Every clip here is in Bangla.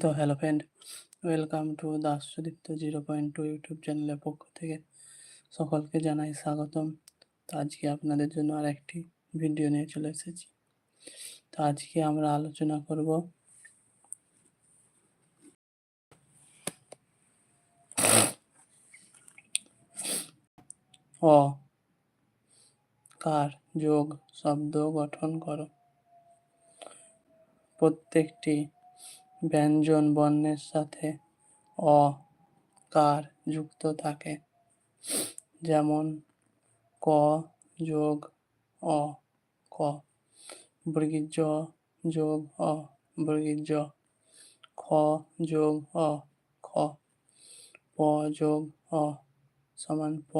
তো hello friend welcome to Das Sudipta zero point two YouTube চ্যানেলের পক্ষ থেকে সকলকে জানাই স্বাগতম। তো আজকে আপনাদের জন্য আর একটি ভিডিও নিয়ে চলে এসেছি। তো আজকে আমরা আলোচনা করব অ, কার যোগ শব্দ গঠন করো। প্রত্যেকটি ব্যঞ্জন বর্ণের সাথে অ কার যুক্ত থাকে। যেমন, ক যোগ অ, ক। বর্গীর জ যোগ অ বর্গীর জ খ যোগ অ, খ। প যোগ অ, সমান প।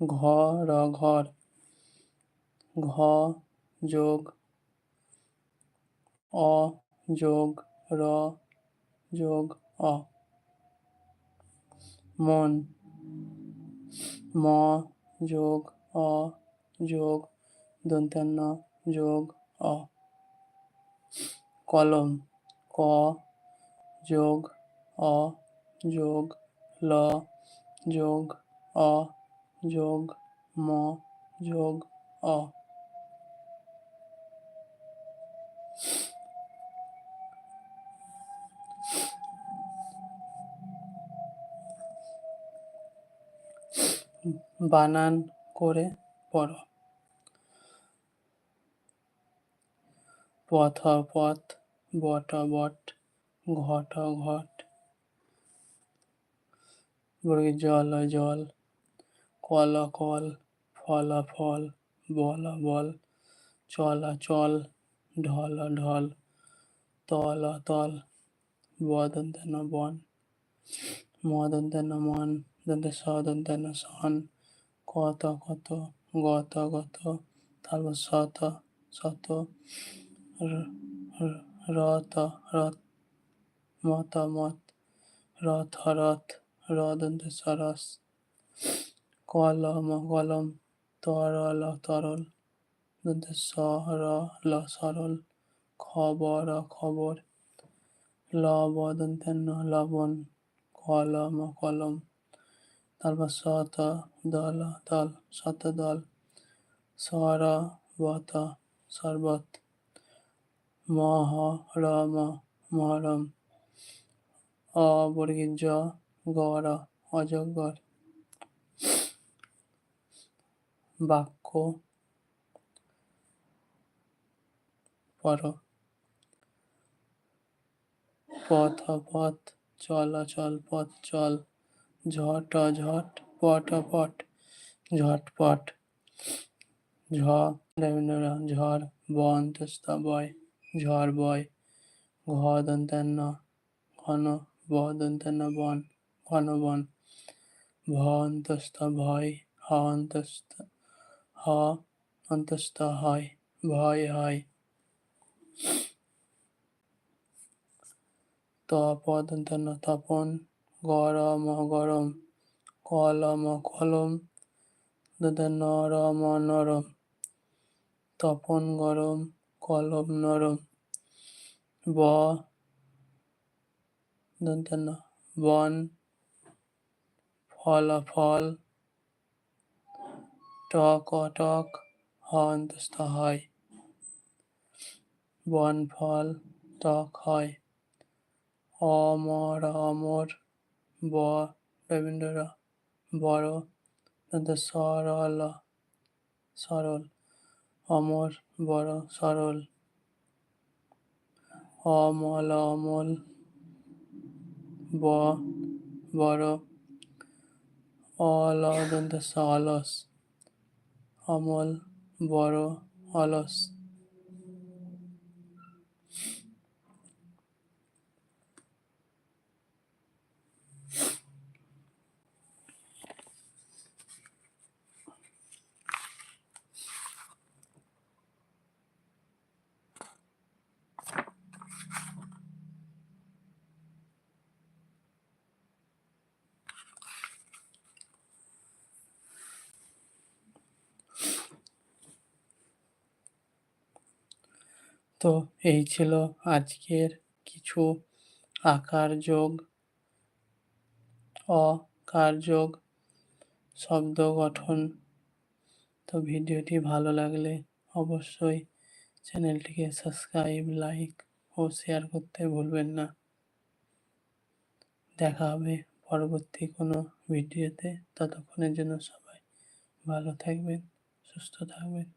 ঘ র ঘর। ঘ যোগ অ যোগ র যোগ অ মন ম যোগ অ যোগ দন্তান্ন যোগ অ কলম ক যোগ অ যোগ ল যোগ অ যোগ ম যোগ অ বানান করে পড়ো। পথ পথ বট বট ঘট ঘট জল জল কল কল ফল ফল বল বল চল চল ঢল ঢল তল তল বদন্তন বন মদন্তন মন দন্তে সদন্তন সন। কত কত, গত গত তারপর শত শত রত রথ মত মত রথ রথ রদন্ত সরস, কলম কলম, তরল তরল দন্ত ল সরল খবর খবর, লব দন্তান্ন লবণ, কলম কলম তারপর শত দল দল শত দল সরবত শরবত মহরম মহরম অবর্গীর জ গড় অজগর বাক্য পর পথ পথ চল চল পথ চল ঝট ঝট পট পট ঝটপট ঝ ঝড় বন্তস্ত বয় ঝড় বয় ঘ দন্তান্ন ঘন ব দন্তান্ন বন ঘন বন ভ অন্তস্থ ভয় হ অন্তস্থ হ অন্তস্থ হয় ভয় হয় তপদন্তন তপন গরম গরম, কলম কলম নরম নরম, তপন গরম, কলম নরম, ব বন, ফল ফল টক টক হন্তস্থ হয়, বন ফল টক হয় অমর অমর ব রবীন্দ্র বড় সরল সরল, অমর বড় সরল। অমল অমল ব, বড় অল দন্ত অলস অমল, বড় অলস। তো এই ছিল আজকের কিছু আকার যোগ অকার যোগ শব্দ গঠন। তো ভিডিওটি ভালো লাগলে অবশ্যই চ্যানেলটিকে সাবস্ক্রাইব, লাইক ও শেয়ার করতে ভুলবেন না। দেখা হবে পরবর্তী কোনো ভিডিওতে। ততক্ষণের জন্য সবাই ভালো থাকবেন, সুস্থ থাকবেন।